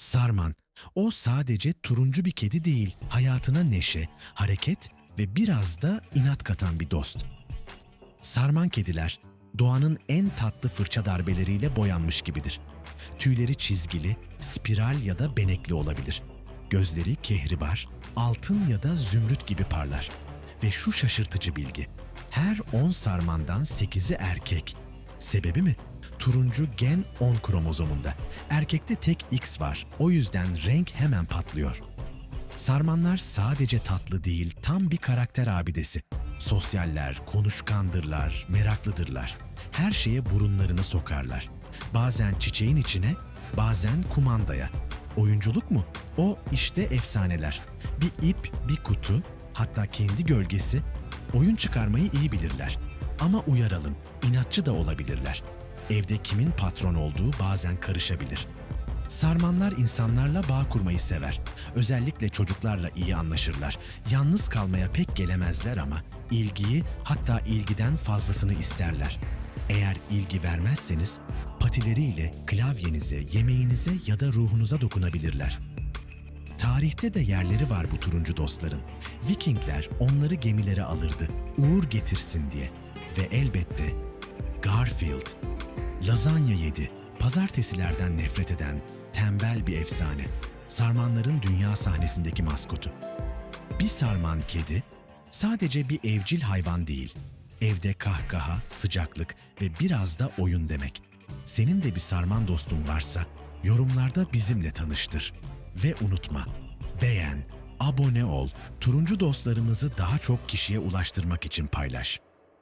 Sarman, o sadece turuncu bir kedi değil, hayatına neşe, hareket ve biraz da inat katan bir dost. Sarman kediler, doğanın en tatlı fırça darbeleriyle boyanmış gibidir. Tüyleri çizgili, spiral ya da benekli olabilir. Gözleri kehribar, altın ya da zümrüt gibi parlar. Ve şu şaşırtıcı bilgi, her 10 sarmandan 8'i erkek. Sebebi mi? Turuncu gen 10 kromozomunda. Erkekte tek X var. O yüzden renk hemen patlıyor. Sarmanlar sadece tatlı değil, tam bir karakter abidesi. Sosyaller, konuşkandırlar, meraklıdırlar. Her şeye burunlarını sokarlar. Bazen çiçeğin içine, bazen kumandaya. Oyunculuk mu? O işte efsaneler. Bir ip, bir kutu, hatta kendi gölgesi. Oyun çıkarmayı iyi bilirler. Ama uyaralım, inatçı da olabilirler. Evde kimin patron olduğu bazen karışabilir. Sarmanlar insanlarla bağ kurmayı sever. Özellikle çocuklarla iyi anlaşırlar. Yalnız kalmaya pek gelemezler ama ilgiyi hatta ilgiden fazlasını isterler. Eğer ilgi vermezseniz patileriyle klavyenize, yemeğinize ya da ruhunuza dokunabilirler. Tarihte de yerleri var bu turuncu dostların. Vikingler onları gemilere alırdı, uğur getirsin diye. Ve elbette Garfield, lazanya yedi, pazartesilerden nefret eden tembel bir efsane. Sarmanların dünya sahnesindeki maskotu. Bir sarman kedi sadece bir evcil hayvan değil. Evde kahkaha, sıcaklık ve biraz da oyun demek. Senin de bir sarman dostun varsa yorumlarda bizimle tanıştır. Ve unutma, beğen, abone ol, turuncu dostlarımızı daha çok kişiye ulaştırmak için paylaş.